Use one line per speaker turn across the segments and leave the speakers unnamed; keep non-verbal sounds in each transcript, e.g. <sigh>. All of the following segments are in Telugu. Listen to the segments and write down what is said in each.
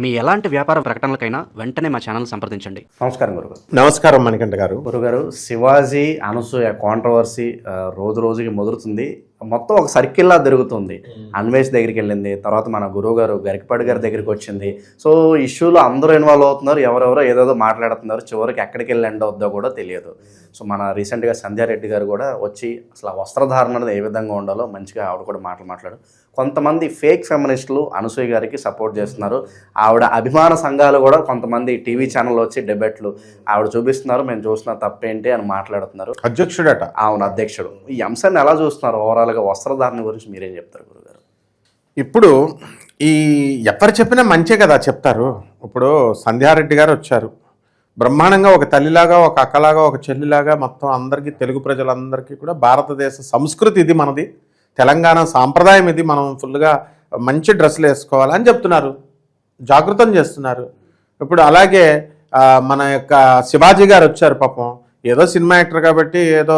మీ ఎలాంటి వ్యాపార ప్రకటనలకైనా వెంటనే మా ఛానల్ సంప్రదించండి.
నమస్కారం గురుగారు.
నమస్కారం మణికంఠ గారు.
గురుగారు శివాజీ అనసూయ కాంట్రవర్సీ రోజు రోజుకి ముదురుతుంది. మొత్తం ఒక సర్కిల్లా తిరుగుతుంది. అన్వేష్ దగ్గరికి వెళ్ళింది తర్వాత మన గురువు గారు గరికపాటి గారి దగ్గరికి వచ్చింది. సో ఇష్యూలో అందరూ ఇన్వాల్వ్ అవుతున్నారు ఎవరెవరో ఏదేదో మాట్లాడుతున్నారు చివరికి ఎక్కడికి వెళ్ళి ఎండ్ అవుద్దో కూడా తెలియదు. సో మన రీసెంట్గా సంధ్యారెడ్డి గారు కూడా వచ్చి అసలు ఆ వస్త్రధారణ అనేది ఏ విధంగా ఉండాలో మంచిగా ఆవిడ కూడా మాటలు మాట్లాడు. కొంతమంది ఫేక్ ఫెమినిస్టులు అనసూయ గారికి సపోర్ట్ చేస్తున్నారు. ఆవిడ అభిమాన సంఘాలు కూడా కొంతమంది టీవీ ఛానల్ వచ్చి డిబేట్లు ఆవిడ చూపిస్తున్నారు. మేము చూస్తున్న తప్పేంటి అని మాట్లాడుతున్నారు.
అధ్యక్షుడట.
అవును అధ్యక్షుడు. ఈ అంశాన్ని ఎలా చూస్తున్నారు? ఓవరాల్గా వస్త్రధారణ గురించి మీరేం చెప్తారు గురుగారు?
ఇప్పుడు ఈ ఎవరు చెప్పినా మంచే కదా చెప్తారు. ఇప్పుడు సంధ్యారెడ్డి గారు వచ్చారు. బ్రహ్మాండంగా ఒక తల్లిలాగా ఒక అక్కలాగా ఒక చెల్లిలాగా మొత్తం అందరికీ తెలుగు ప్రజలందరికీ కూడా భారతదేశ సంస్కృతి ఇది మనది. తెలంగాణ సాంప్రదాయం ఇది. మనం ఫుల్గా మంచి డ్రెస్సులు వేసుకోవాలి అని చెప్తున్నారు. జాగృతం చేస్తున్నారు. ఇప్పుడు అలాగే మన యొక్క శివాజీ గారు వచ్చారు పాపం. ఏదో సినిమా యాక్టర్ కాబట్టి ఏదో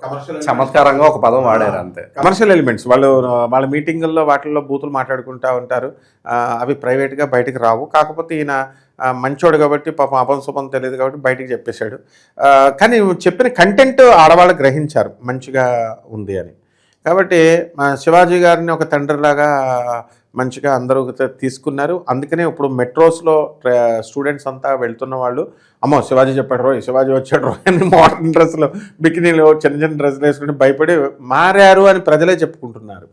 కమర్షియల్
చమత్కారంగా ఒక పదం వాడారు అంతే.
Commercial elements. వాళ్ళు వాళ్ళ మీటింగుల్లో వాటిల్లో బూతులు మాట్లాడుకుంటూ ఉంటారు. అవి ప్రైవేట్గా బయటికి రావు. కాకపోతే ఈయన మంచోడు కాబట్టి పాపం అపం శుభం తెలియదు కాబట్టి బయటికి చెప్పేశాడు. కానీ చెప్పిన కంటెంట్ ఆడవాళ్ళు గ్రహించారు. మంచిగా ఉంది అని. కాబట్టి మా శివాజీ గారిని ఒక తండ్రిలాగా మంచిగా అందరూ తీసుకున్నారు. అందుకనే ఇప్పుడు మెట్రోస్లో స్టూడెంట్స్ అంతా వెళ్తున్న వాళ్ళు అమ్మో శివాజీ చెప్పాడు రోయ్ శివాజీ వచ్చాడు రోయ్ అని మోడర్న్ డ్రెస్సులు బికినీలు చిన్న చిన్న డ్రెస్సులు వేసుకుని భయపడి మారారు అని ప్రజలే చెప్పుకుంటున్నారు.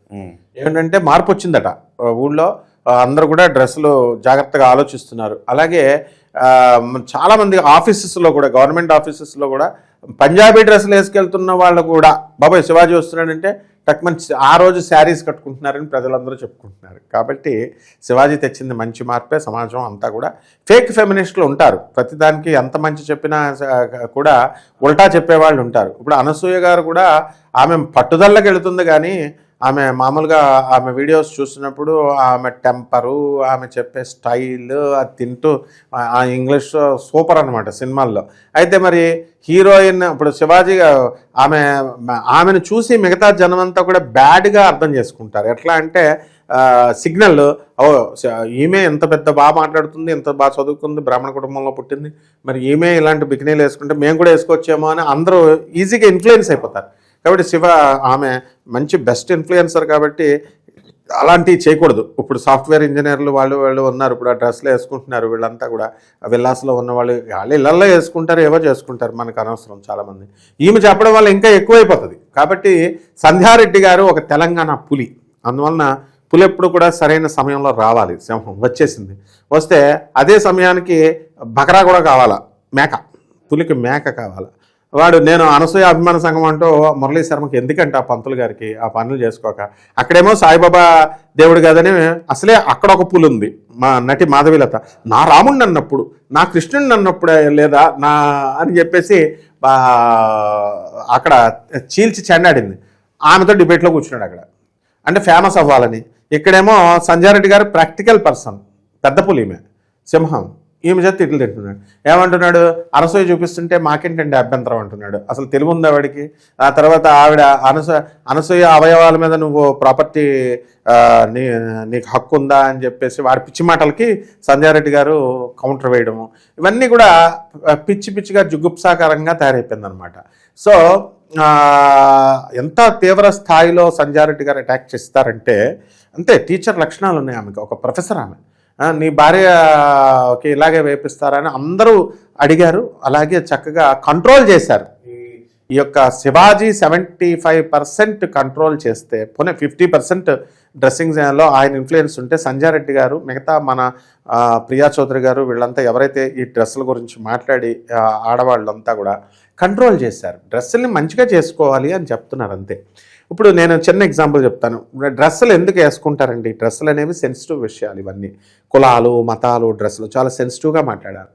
ఏంటంటే మార్పు వచ్చిందట. ఊళ్ళో అందరూ కూడా డ్రెస్సులు జాగ్రత్తగా ఆలోచిస్తున్నారు. అలాగే చాలామంది ఆఫీసెస్లో కూడా గవర్నమెంట్ ఆఫీసెస్లో కూడా పంజాబీ డ్రెస్సులు వేసుకెళ్తున్న వాళ్ళు కూడా బాబాయ్ శివాజీ వస్తున్నాడంటే టక్మన్ ఆ రోజు శారీస్ కట్టుకుంటున్నారని ప్రజలందరూ చెప్పుకుంటున్నారు. కాబట్టి శివాజీ తెచ్చింది మంచి మార్పే సమాజం అంతా కూడా ఫేక్ ఫెమినిస్టులు ఉంటారు. ప్రతిదానికి ఎంత మంచి చెప్పినా కూడా ఉల్టా చెప్పేవాళ్ళు ఉంటారు. ఇప్పుడు అనసూయ గారు కూడా ఆమె పట్టుదలకి వెళుతుంది కానీ ఆమె మామూలుగా ఆమె వీడియోస్ చూసినప్పుడు ఆమె టెంపరు ఆమె చెప్పే స్టైల్ అది తింటూ ఆ- ఇంగ్లీష్ సూపర్ అనమాట సినిమాల్లో. అయితే మరి హీరోయిన్ ఇప్పుడు శివాజీ ఆమె ఆమెను చూసి మిగతా జనమంతా కూడా బ్యాడ్గా అర్థం చేసుకుంటారు. ఎట్లా అంటే సిగ్నల్ ఓ ఈమె ఎంత పెద్ద బాగా మాట్లాడుతుంది ఎంత బాగా చదువుకుంది బ్రాహ్మణ కుటుంబంలో పుట్టింది మరి ఈమె ఇలాంటి బికినీలు వేసుకుంటే మేము కూడా వేసుకోవచ్చేమో అని అందరూ ఈజీగా ఇన్ఫ్లుయెన్స్ అయిపోతారు. కాబట్టి శివ ఆమె మంచి బెస్ట్ ఇన్ఫ్లుయెన్సర్ కాబట్టి అలాంటివి చేయకూడదు. ఇప్పుడు సాఫ్ట్వేర్ ఇంజనీర్లు వాళ్ళు వాళ్ళు ఉన్నారు. ఇప్పుడు ఆ డ్రెస్లో వేసుకుంటున్నారు వీళ్ళంతా కూడా. విల్లాస్లో ఉన్న వాళ్ళు వాళ్ళు ఇళ్ళల్లో వేసుకుంటారు ఏవో చేసుకుంటారు మనకు అనవసరం చాలామంది. ఈమె చెప్పడం వల్ల ఇంకా ఎక్కువైపోతుంది. కాబట్టి సంధ్యారెడ్డి గారు ఒక తెలంగాణ పులి. అందువలన పులి ఎప్పుడు కూడా సరైన సమయంలో రావాలి. సింహం వచ్చేసింది. వస్తే అదే సమయానికి బకరా కూడా కావాలా? మేక. పులికి మేక కావాలా? వాడు నేను అనసూయ అభిమాన సంఘం అంటూ మురళీ శర్మకి ఎందుకంటే ఆ పంతులు గారికి ఆ పనులు చేసుకోక అక్కడేమో సాయిబాబా దేవుడు కాదని అసలే అక్కడ ఒక పులి ఉంది మా నటి మాధవీలత. నా రాముడిని అన్నప్పుడు నా కృష్ణుడిని అన్నప్పుడు లేదా నా అని చెప్పేసి అక్కడ చీల్చి చెండాడింది. ఆమెతో డిబేట్లో కూర్చున్నాడు అక్కడ. అంటే ఫేమస్ అవ్వాలని. ఇక్కడేమో సంజారెడ్డి గారు ప్రాక్టికల్ పర్సన్ పెద్ద పులి ఈమె సింహం. ఈమె చేత తిట్లు తింటున్నాడు? ఏమంటున్నాడు? అనసూయ చూపిస్తుంటే మాకేంటండి అభ్యంతరం అంటున్నాడు. అసలు తెలివి ఉందా వాడికి? ఆ తర్వాత ఆవిడ అనసూయ అనసూయ అవయవాల మీద నువ్వు ప్రాపర్టీ నీ నీకు హక్కు ఉందా అని చెప్పేసి వాడి పిచ్చి మాటలకి సంధ్యారెడ్డి గారు కౌంటర్ వేయడము ఇవన్నీ కూడా పిచ్చి పిచ్చిగా జుగుప్సాకరంగా తయారైపోయిందనమాట సో ఎంత తీవ్ర స్థాయిలో సంధ్యారెడ్డి గారు అటాక్ చేస్తారంటే అంతే టీచర్ లక్షణాలు ఉన్నాయి ఆమెకి. ఒక ప్రొఫెసర్ ఆమె. నీ భార్యకి ఇలాగే వేపిస్తారని అందరూ అడిగారు. అలాగే చక్కగా కంట్రోల్ చేశారు. ఈ యొక్క Shivaji seventy five percent control చేస్తే పోనీ ఫిఫ్టీ పర్సెంట్ డ్రెస్సింగ్లో ఆయన ఇన్ఫ్లుయెన్స్ ఉంటే సంజయ్ రెడ్డి గారు మిగతా మన ప్రియా చౌదరి గారు వీళ్ళంతా ఎవరైతే ఈ డ్రెస్సుల గురించి మాట్లాడి ఆడవాళ్ళంతా కూడా కంట్రోల్ చేశారు. డ్రెస్సుల్ని మంచిగా చేసుకోవాలి అని చెప్తున్నారు అంతే. ఇప్పుడు నేను చిన్న ఎగ్జాంపుల్ చెప్తాను. డ్రెస్సులు ఎందుకు వేసుకుంటారండి? డ్రెస్సులు అనేవి సెన్సిటివ్ విషయాలు ఇవన్నీ. కులాలు మతాలు డ్రెస్సులు చాలా సెన్సిటివ్గా మాట్లాడారు.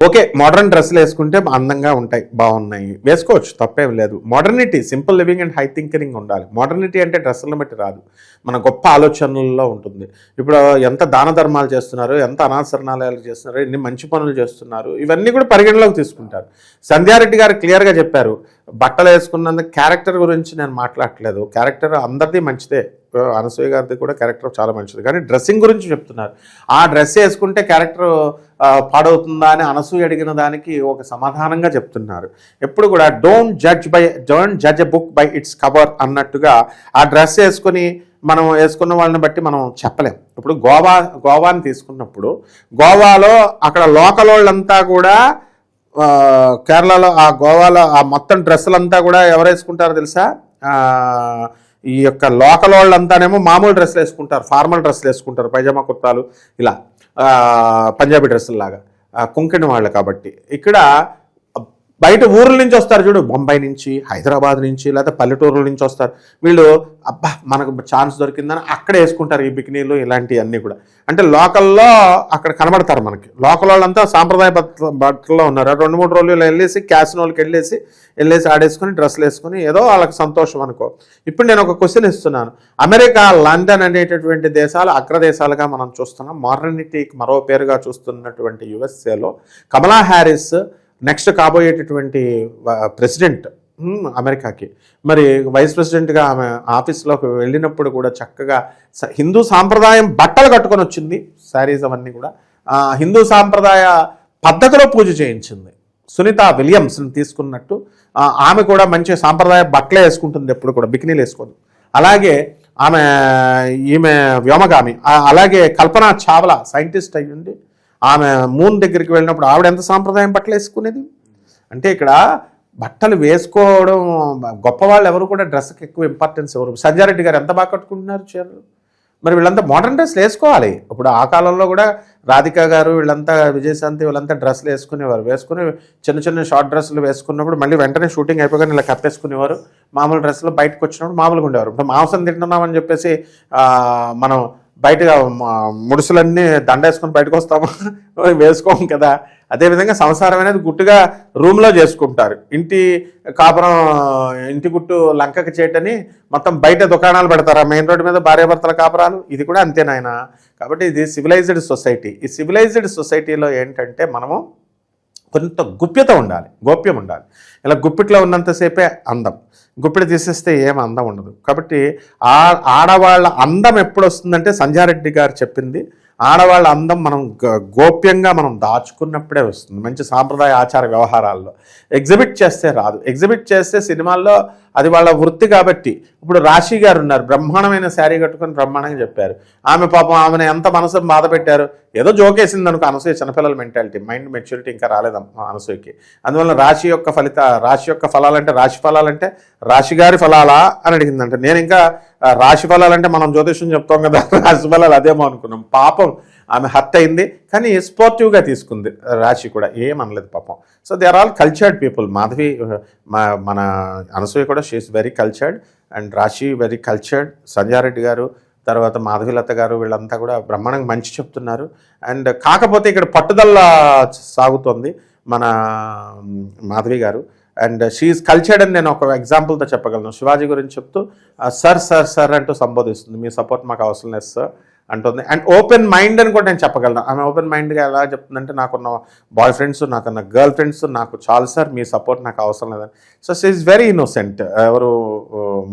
ఓకే మోడర్న్ డ్రెస్సులు వేసుకుంటే అందంగా ఉంటాయి బాగున్నాయి. వేసుకోవచ్చు తప్పేం లేదు. Modernity simple living and high thinking ఉండాలి. మోడర్నిటీ అంటే డ్రెస్సులను బట్టి రాదు. మన గొప్ప ఆలోచనల్లో ఉంటుంది. ఇప్పుడు ఎంత దాన ధర్మాలు చేస్తున్నారు ఎంత అనాసరణాలయాలు చేస్తున్నారు ఎన్ని మంచి పనులు చేస్తున్నారు ఇవన్నీ కూడా పరిగణలోకి తీసుకుంటారు. సంధ్యారెడ్డి గారు క్లియర్గా చెప్పారు. బట్టలు వేసుకున్నందుకు క్యారెక్టర్ గురించి నేను మాట్లాడట్లేదు. క్యారెక్టర్ అందరిది మంచిదే. అనసూయ గారిది కూడా క్యారెక్టర్ చాలా మంచిది. కానీ డ్రెస్సింగ్ గురించి చెప్తున్నారు. ఆ డ్రెస్ వేసుకుంటే క్యారెక్టర్ పాడవుతుందా అని అనసూయ అడిగిన దానికి ఒక సమాధానంగా చెప్తున్నారు. ఎప్పుడు కూడా don't judge by don't judge a book by its cover అన్నట్టుగా ఆ డ్రెస్ వేసుకొని మనం వేసుకున్న వాళ్ళని బట్టి మనం చెప్పలేం. ఇప్పుడు గోవా గోవాని తీసుకున్నప్పుడు గోవాలో అక్కడ లోకల్ వాళ్ళంతా కూడా కేరళలో ఆ గోవాలో ఆ మొత్తం డ్రెస్సులంతా కూడా ఎవరు వేసుకుంటారో తెలుసా ఈ యొక్క లోకల్ వాళ్ళంతానేమో మామూలు డ్రెస్సులు వేసుకుంటారు ఫార్మల్ డ్రెస్సులు వేసుకుంటారు పైజామా కుర్తాలు ఇలా పంజాబీ డ్రెస్సులు లాగా కొంకణి వాళ్ళు కాబట్టి. ఇక్కడ బయట ఊర్ల నుంచి వస్తారు చూడు. బొంబాయి నుంచి హైదరాబాద్ నుంచి లేదా పల్లెటూరుల నుంచి వస్తారు. వీళ్ళు అబ్బా మనకు ఛాన్స్ దొరికిందని అక్కడ వేసుకుంటారు ఈ బికినీలు ఇలాంటివన్నీ కూడా. అంటే లోకల్లో అక్కడ కనబడతారు మనకి. లోకల్ వాళ్ళంతా సాంప్రదాయ బట్టల్లో ఉన్నారు. రెండు మూడు రోజులు వెళ్ళేసి క్యాసినోళ్ళకి వెళ్ళేసి వెళ్ళేసి ఆడేసుకొని డ్రెస్సులు వేసుకుని ఏదో వాళ్ళకి సంతోషం అనుకో. ఇప్పుడు నేను ఒక క్వశ్చన్ ఇస్తున్నాను. అమెరికా లండన్ అనేటటువంటి దేశాలు అగ్రదేశాలుగా మనం చూస్తున్నాం. మోడర్నిటీకి మరో పేరుగా చూస్తున్నటువంటి యుఎస్ఏలో కమలా హ్యారిస్ నెక్స్ట్ కాబోయేటటువంటి ప్రెసిడెంట్ అమెరికాకి. మరి వైస్ ప్రెసిడెంట్గా ఆమె ఆఫీస్లోకి వెళ్ళినప్పుడు కూడా చక్కగా స- హిందూ సాంప్రదాయం బట్టలు కట్టుకొని వచ్చింది శారీస్ అవన్నీ కూడా. హిందూ సాంప్రదాయ పద్ధతిలో పూజ చేయించింది. సునీత విలియమ్స్ని తీసుకున్నట్టు ఆమె కూడా మంచి సాంప్రదాయ బట్టలే వేసుకుంటుంది ఎప్పుడు కూడా బికినీలు వేసుకోదు. అలాగే ఆమె ఈమె వ్యోమగామి అలాగే కల్పన చావ్లా సైంటిస్ట్ అయ్యుండి ఆమె మూన్ దగ్గరికి వెళ్ళినప్పుడు ఆవిడ ఎంత సాంప్రదాయం బట్టలు వేసుకునేది? అంటే ఇక్కడ బట్టలు వేసుకోవడం గొప్ప వాళ్ళు ఎవరు కూడా డ్రెస్కి ఎక్కువ ఇంపార్టెన్స్ ఎవరు? సంజారెడ్డి గారు ఎంత బాగా కట్టుకుంటున్నారు చీరలు? మరి వీళ్ళంతా మోడర్న్ డ్రెస్లు వేసుకోవాలి. ఇప్పుడు ఆ కాలంలో కూడా రాధిక గారు వీళ్ళంతా విజయశాంతి వీళ్ళంతా డ్రెస్సులు వేసుకునేవారు. వేసుకుని చిన్న చిన్న షార్ట్ డ్రెస్సులు వేసుకున్నప్పుడు మళ్ళీ వెంటనే షూటింగ్ అయిపోగానే ఇలా కప్పేసుకునేవారు. మామూలు డ్రెస్సులు బయటకు వచ్చినప్పుడు మామూలుగా ఉండేవారు. ఇప్పుడు మాంసం తింటున్నామని చెప్పేసి మనం బయట ముడుసులన్నీ దండేసుకొని బయటకు వస్తాము. వేసుకోము కదా. అదేవిధంగా సంసారం అనేది గుట్టుగా రూమ్లో చేసుకుంటారు. ఇంటి కాపురం ఇంటి గుట్టు లంకకి చేయటని మొత్తం బయట దుకాణాలు పెడతారు. మెయిన్ రోడ్డు మీద భార్యాభర్తల కాపురాలు. ఇది కూడా అంతేనాయన కాబట్టి ఇది సివిలైజ్డ్ సొసైటీ ఈ సివిలైజ్డ్ సొసైటీలో ఏంటంటే మనము కొంత గుప్యత ఉండాలి గోప్యం ఉండాలి. ఇలా గుప్పిట్లో ఉన్నంతసేపే అందం. గుప్పిట తీసేస్తే ఏం అందం ఉండదు. కాబట్టి ఆ ఆడవాళ్ళ అందం ఎప్పుడు వస్తుందంటే సంజారెడ్డి గారు చెప్పింది. ఆడవాళ్ళ అందం మనం గ- గోప్యంగా మనం దాచుకున్నప్పుడే వస్తుంది. మంచి సాంప్రదాయ ఆచార వ్యవహారాల్లో. ఎగ్జిబిట్ చేస్తే రాదు. ఎగ్జిబిట్ చేస్తే సినిమాల్లో అది వాళ్ళ వృత్తి కాబట్టి. ఇప్పుడు రాశి గారు ఉన్నారు. బ్రహ్మాండమైన శారీ కట్టుకొని బ్రహ్మాండంగా చెప్పారు. ఆమె పాపం ఆమెను ఎంత మనసు బాధ పెట్టారు? ఏదో జోకేసింది అనుకో. అనసూయ చిన్నపిల్లల మెంటాలిటీ మైండ్ మెచ్యూరిటీ ఇంకా రాలేదు అనసూయకి. అందువల్ల రాశి యొక్క ఫలిత రాశి యొక్క ఫలాలంటే రాశి ఫలాలంటే రాశి గారి ఫలాలా అని అడిగిందంటే. నేను ఇంకా రాశి ఫలాలంటే మనం జ్యోతిష్యం చెప్తాం కదా. <laughs> రాశి ఫలాలు అదేమో అనుకున్నాం. పాపం ఆమె హత్య అయింది. కానీ స్పోర్టివ్గా తీసుకుంది. రాశి కూడా ఏమనలేదు పాపం. So they are all cultured people Madhavi మా- మన అనసూయ కూడా she's very cultured and Rashi very cultured Sanjareddy గారు తర్వాత మాధవిలత గారు వీళ్ళంతా కూడా బ్రహ్మాండంగా మంచి చెప్తున్నారు. అండ్ కాకపోతే ఇక్కడ పట్టుదల సాగుతోంది మన మాధవి గారు. అండ్ షీఈస్ కల్చర్డ్ అని నేను ఒక ఎగ్జాంపుల్తో చెప్పగలను. శివాజీ గురించి చెప్తూ సార్ సార్ సార్ అంటూ సంబోధిస్తుంది. మీ సపోర్ట్ మాకు అవసరం లేదు సార్ అంటుంది. అండ్ ఓపెన్ మైండ్ అని కూడా నేను చెప్పగలను. ఆమె ఓపెన్ మైండ్గా ఎలా చెప్తుందంటే నాకున్న బాయ్ ఫ్రెండ్స్ నాకున్న గర్ల్ ఫ్రెండ్స్ నాకు చాలు సార్ మీ సపోర్ట్ నాకు అవసరం లేదని. So she is very innocent ఎవరు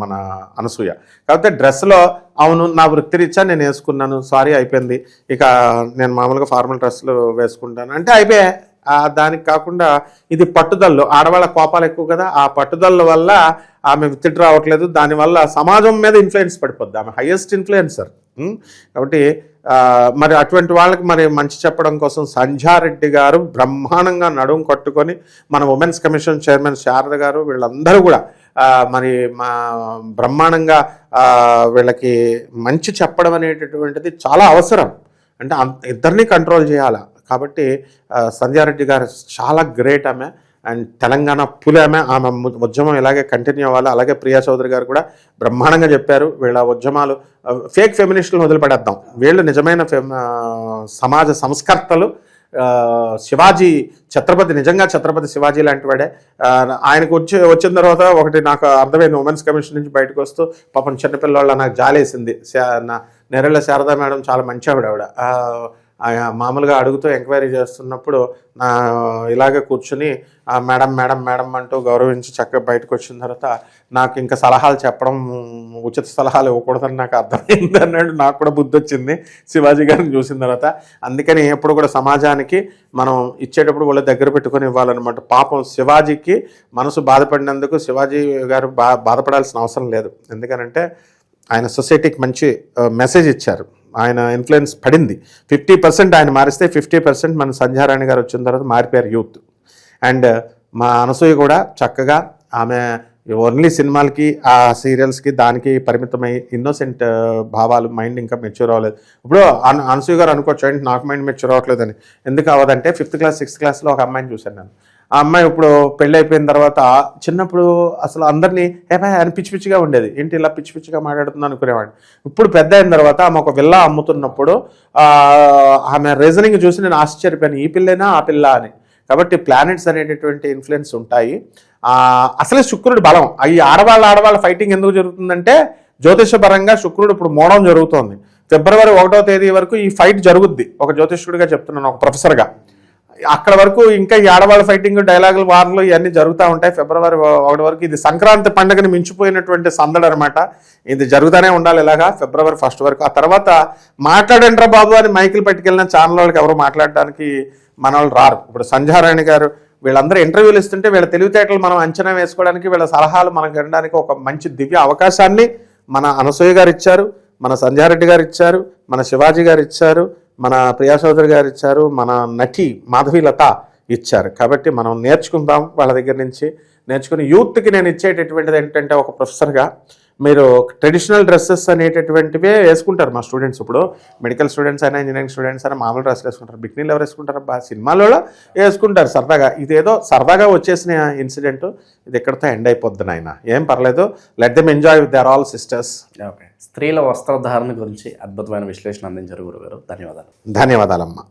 మన అనసూయ. కాకపోతే డ్రెస్లో అవును నా వృత్తిరీత్యా నేను వేసుకున్నాను సారీ అయిపోయింది. ఇక నేను మామూలుగా ఫార్మల్ డ్రెస్సులు వేసుకుంటాను. అంటే అయిపోయా దానికి కాకుండా ఇది పట్టుదలలో ఆడవాళ్ళ కోపాలు ఎక్కువ కదా ఆ పట్టుదల వల్ల ఆమె తిట్టు రావట్లేదు. దానివల్ల సమాజం మీద ఇన్ఫ్లుయెన్స్ పడిపోద్ది. ఆమె హయ్యెస్ట్ ఇన్ఫ్లుయెన్సర్ కాబట్టి మరి అటువంటి వాళ్ళకి మరి మంచి చెప్పడం కోసం సంధ్యారెడ్డి గారు బ్రహ్మాండంగా నడుము కట్టుకొని మన ఉమెన్స్ కమిషన్ చైర్మన్ శారద గారు వీళ్ళందరూ కూడా మరి మా బ్రహ్మాండంగా వీళ్ళకి మంచి చెప్పడం అనేటటువంటిది చాలా అవసరం. అంటే ఇద్దరిని కంట్రోల్ చేయాలి? కాబట్టి సంధ్యారెడ్డి గారు చాలా గ్రేట్ ఆమె. అండ్ తెలంగాణ పులి ఆమె ఆమె ఉద్యమం ఇలాగే కంటిన్యూ అవ్వాలి. అలాగే ప్రియా చౌదరి గారు కూడా బ్రహ్మాండంగా చెప్పారు. వీళ్ళ ఉద్యమాలు ఫేక్ ఫెమినిస్టులను వదిలిపడేద్దాం వీళ్ళు నిజమైన సమాజ సంస్కర్తలు. శివాజీ ఛత్రపతి నిజంగా ఛత్రపతి శివాజీ లాంటి వాడే ఆయనకు వచ్చి వచ్చిన తర్వాత ఒకటి నాకు అర్థమైంది. ఉమెన్స్ కమిషన్ నుంచి బయటకు వస్తూ పాపం చిన్నపిల్లవాళ్ళ నాకు జాలేసింది. నా నెరళ్ళ శారదా మేడం చాలా మంచి ఆవిడ ఆవిడ మామూలుగా అడుగుతూ ఎంక్వైరీ చేస్తున్నప్పుడు నా ఇలాగే కూర్చుని "ఆ, మేడం మేడం మేడం అంటూ గౌరవించి చక్కగా బయటకు వచ్చిన తర్వాత నాకు ఇంకా సలహాలు చెప్పడం ఉచిత సలహాలు ఇవ్వకూడదని నాకు అర్థమైంది అన్నాడు. నాకు కూడా బుద్ధి వచ్చింది శివాజీ గారిని చూసిన తర్వాత. అందుకని ఎప్పుడు కూడా సమాజానికి మనం ఇచ్చేటప్పుడు వాళ్ళ దగ్గర పెట్టుకొని ఇవ్వాలన్నమాట. పాపం శివాజీకి మనసు బాధపడినందుకు శివాజీ గారు బా బాధపడాల్సిన అవసరం లేదు. ఎందుకనంటే ఆయన సొసైటీకి మంచి మెసేజ్ ఇచ్చారు. ఆయన ఇన్ఫ్లుయెన్స్ పడింది. ఫిఫ్టీ పర్సెంట్ ఆయన మారిస్తే ఫిఫ్టీ పర్సెంట్ మన సంధ్యారాణి గారు వచ్చిన తర్వాత మారిపోయారు యూత్. అండ్ uh, మా అనసూయ కూడా చక్కగా ఆమె ఓన్లీ సినిమాలకి ఆ సీరియల్స్కి దానికి పరిమితమై ఇన్నోసెంట్ uh, భావాలు మైండ్ ఇంకా మెచ్యూర్ అవ్వలేదు. ఇప్పుడు అన్ అనసూయ గారు అనుకోవచ్చు ఏంటి నాకు మైండ్ మెచ్యూర్ అవ్వట్లేదని? ఎందుకు అవ్వదంటే ఫిఫ్త్ క్లాస్ సిక్స్త్ క్లాస్లో ఒక అమ్మాయిని చూశాను నేను. ఆ అమ్మాయి ఇప్పుడు పెళ్ళి అయిపోయిన తర్వాత చిన్నప్పుడు అసలు అందరినీ ఏమై అని పిచ్చి పిచ్చిగా ఉండేది. ఏంటి ఇలా పిచ్చి పిచ్చిగా మాట్లాడుతుంది అనుకునేవాడిని. ఇప్పుడు పెద్ద అయిన తర్వాత ఆమె ఒక విల్లా అమ్ముతున్నప్పుడు ఆమె రీజనింగ్ చూసి నేను ఆశ్చర్యపోయాను. ఈ పిల్లైనా ఆ పిల్ల అని. కాబట్టి ప్లానెట్స్ అనేటటువంటి ఇన్ఫ్లుయెన్స్ ఉంటాయి. అసలే శుక్రుడు బలం. ఈ ఆడవాళ్ళ ఆడవాళ్ళ ఫైటింగ్ ఎందుకు జరుగుతుందంటే జ్యోతిషపరంగా శుక్రుడు ఇప్పుడు మోడం జరుగుతోంది. ఫిబ్రవరి ఒకటో తేదీ వరకు ఈ ఫైట్ జరుగుద్ది. ఒక జ్యోతిష్కుడిగా చెప్తున్నాను ఒక ప్రొఫెసర్గా. అక్కడ వరకు ఇంకా ఈ ఆడవాళ్ళ ఫైటింగ్ డైలాగులు వార్లు ఇవన్నీ జరుగుతూ ఉంటాయి. ఫిబ్రవరి ఒకటి వరకు ఇది సంక్రాంతి పండుగని మించిపోయినటువంటి సందడి అనమాట ఇది జరుగుతూనే ఉండాలి ఇలాగా ఫిబ్రవరి ఫస్ట్ వరకు. ఆ తర్వాత మాట్లాడండి రా బాబు అని మైకిల్ పట్టుకెళ్ళిన ఛానల్ వాళ్ళకి ఎవరు మాట్లాడడానికి మన వాళ్ళు రారు. ఇప్పుడు సంధ్యారాణి గారు వీళ్ళందరూ ఇంటర్వ్యూలు ఇస్తుంటే వీళ్ళ తెలివితేటలు మనం అంచనా వేసుకోవడానికి వీళ్ళ సలహాలు మనకు వినడానికి ఒక మంచి దివ్య అవకాశాన్ని మన అనసూయ గారు ఇచ్చారు మన సంధ్యారెడ్డి గారు ఇచ్చారు మన శివాజీ గారు ఇచ్చారు మన ప్రియా చౌదరి గారు ఇచ్చారు మన నటి మాధవీలత ఇచ్చారు. కాబట్టి మనం నేర్చుకుందాం వాళ్ళ దగ్గర నుంచి. నేర్చుకుని యూత్కి నేను ఇచ్చేటటువంటిది ఏంటంటే ఒక ప్రొఫెసర్గా మీరు ట్రెడిషనల్ డ్రెస్సెస్ అనేటటువంటివే వేసుకుంటారు మా స్టూడెంట్స్ ఇప్పుడు. మెడికల్ స్టూడెంట్స్ అయినా ఇంజనీరింగ్ స్టూడెంట్స్ అయినా మామూలు డ్రెస్సులు వేసుకుంటారు. బిక్నీలు ఎవరు వేసుకుంటారు? బా సినిమాలలో వేసుకుంటారు సరదాగా. ఇదేదో సరదాగా వచ్చేసిన ఇన్సిడెంట్ ఇది ఎక్కడితో ఎండ్ అయిపోద్ది నాయన? ఏం పర్లేదు. Let them enjoy with their all sisters
okay. స్త్రీల వస్త్రధారణ గురించి అద్భుతమైన విశ్లేషణ అందించారు గురుగారు. ధన్యవాదాలు.
ధన్యవాదాలమ్మా.